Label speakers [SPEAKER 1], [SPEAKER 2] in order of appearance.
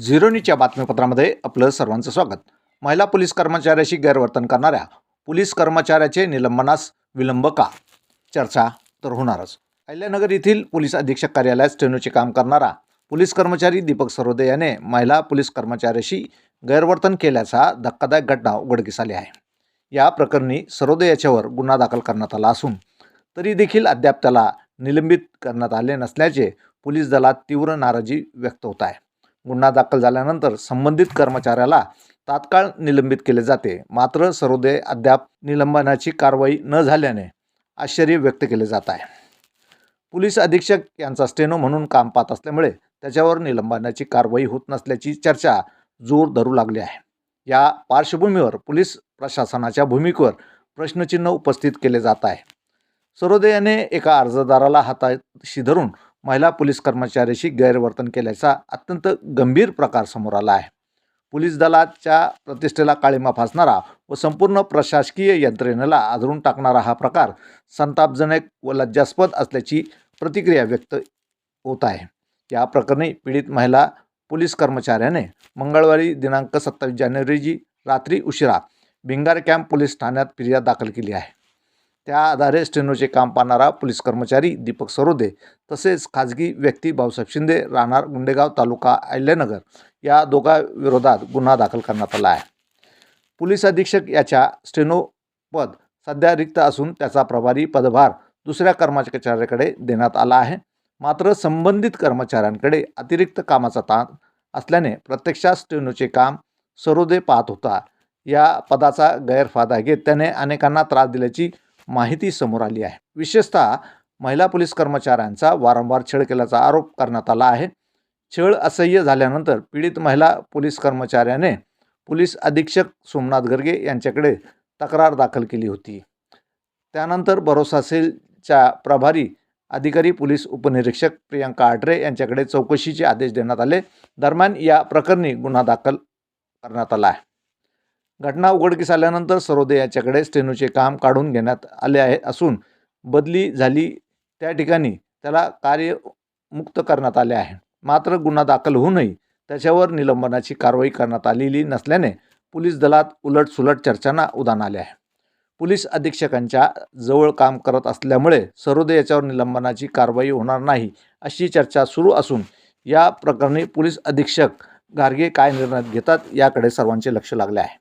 [SPEAKER 1] Zero न्यूजच्या बातमीपत्रामध्ये आपलं सर्वांचं स्वागत. महिला पोलीस कर्मचाऱ्याशी गैरवर्तन करणाऱ्या पोलीस कर्मचाऱ्याचे निलंबनास विलंब का? चर्चा तर होणारच. अहिल्यानगर येथील पोलीस अधीक्षक कार्यालयात स्टेनोचे काम करणारा पोलीस कर्मचारी दीपक सरोदे याने महिला पोलीस कर्मचाऱ्याशी गैरवर्तन केल्याचा धक्कादायक घटना उघडकीस आली आहे. या प्रकरणी सरोदे याच्यावर गुन्हा दाखल करण्यात आला असून तरी देखील अद्याप त्याला निलंबित करण्यात आले नसल्याचे पोलीस दलात तीव्र नाराजी व्यक्त होत आहे. गुन्हा दाखल झाल्यानंतर संबंधित कर्मचाऱ्याला तात्काळ निलंबित केले जाते. मात्र सरोदे अद्याप निलंबनाची कारवाई न झाल्याने आश्चर्य व्यक्त केले जात आहे. पोलीस अधीक्षक यांचा स्टेनो म्हणून काम पाहत असल्यामुळे त्याच्यावर निलंबनाची कारवाई होत नसल्याची चर्चा जोर धरू लागली आहे. या पार्श्वभूमीवर पोलीस प्रशासनाच्या भूमिकेवर प्रश्नचिन्ह उपस्थित केले जात आहे. सरोदे याने एका अर्जदाराला हाताशी धरून महिला पोलीस कर्मचाऱ्याशी गैरवर्तन केल्याचा अत्यंत गंभीर प्रकार समोर आला आहे. पोलीस दलाच्या प्रतिष्ठेला काळीमा फासणारा व संपूर्ण प्रशासकीय यंत्रणेला आदरून टाकणारा हा प्रकार संतापजनक व लज्जास्पद असल्याची प्रतिक्रिया व्यक्त होत आहे. या प्रकरणी पीडित महिला पोलीस कर्मचाऱ्याने मंगळवारी दिनांक सत्तावीस जानेवारी रात्री उशिरा भिंगार कॅम्प पोलीस ठाण्यात फिर्याद दाखल केली आहे. त्या आधारे स्टेनोचे काम पाहणारा पोलीस कर्मचारी दीपक सरोदे तसेच खाजगी व्यक्ती भाऊसाहेब शिंदे राहणार गुंडेगाव तालुका अहिल्यानगर या दोघा विरोधात गुन्हा दाखल करण्यात आला आहे. पोलीस अधीक्षक याच्या स्टेनो पद सध्या रिक्त असून त्याचा प्रभारी पदभार दुसऱ्या कर्मचाऱ्याकडे देण्यात आला आहे. मात्र संबंधित कर्मचाऱ्यांकडे अतिरिक्त कामाचा ताण असल्याने प्रत्यक्षात स्टेनोचे काम सरोदे पाहत होता. या पदाचा गैरफायदा घेत त्याने अनेकांना त्रास दिल्याची माहिती समोर आली आहे. विशेषतः महिला पोलीस कर्मचाऱ्यांचा वारंवार छळ केल्याचा आरोप करण्यात आला आहे. छळ असह्य झाल्यानंतर पीडित महिला पोलीस कर्मचाऱ्याने पोलीस अधीक्षक सोमनाथ गर्गे यांच्याकडे तक्रार दाखल केली होती. त्यानंतर भरोसा सेलच्या प्रभारी अधिकारी पोलीस उपनिरीक्षक प्रियंका आडरे यांच्याकडे चौकशीचे आदेश देण्यात आले. दरम्यान या प्रकरणी गुन्हा दाखल करण्यात आला आहे. घटना उघडकीस आल्यानंतर सरोदे याच्याकडे स्टेनूचे काम काढून घेण्यात आले आहे असून बदली झाली त्या ठिकाणी त्याला कार्यमुक्त करण्यात आले आहे. मात्र गुन्हा दाखल होऊनही त्याच्यावर निलंबनाची कारवाई करण्यात आलेली नसल्याने पोलीस दलात उलटसुलट चर्चांना उदान आले आहे. पोलीस अधीक्षकांच्या जवळ काम करत असल्यामुळे सरोदे याच्यावर निलंबनाची कारवाई होणार नाही अशी चर्चा सुरू असून या प्रकरणी पोलीस अधीक्षक गार्गे काय निर्णय घेतात याकडे सर्वांचे लक्ष लागले आहे.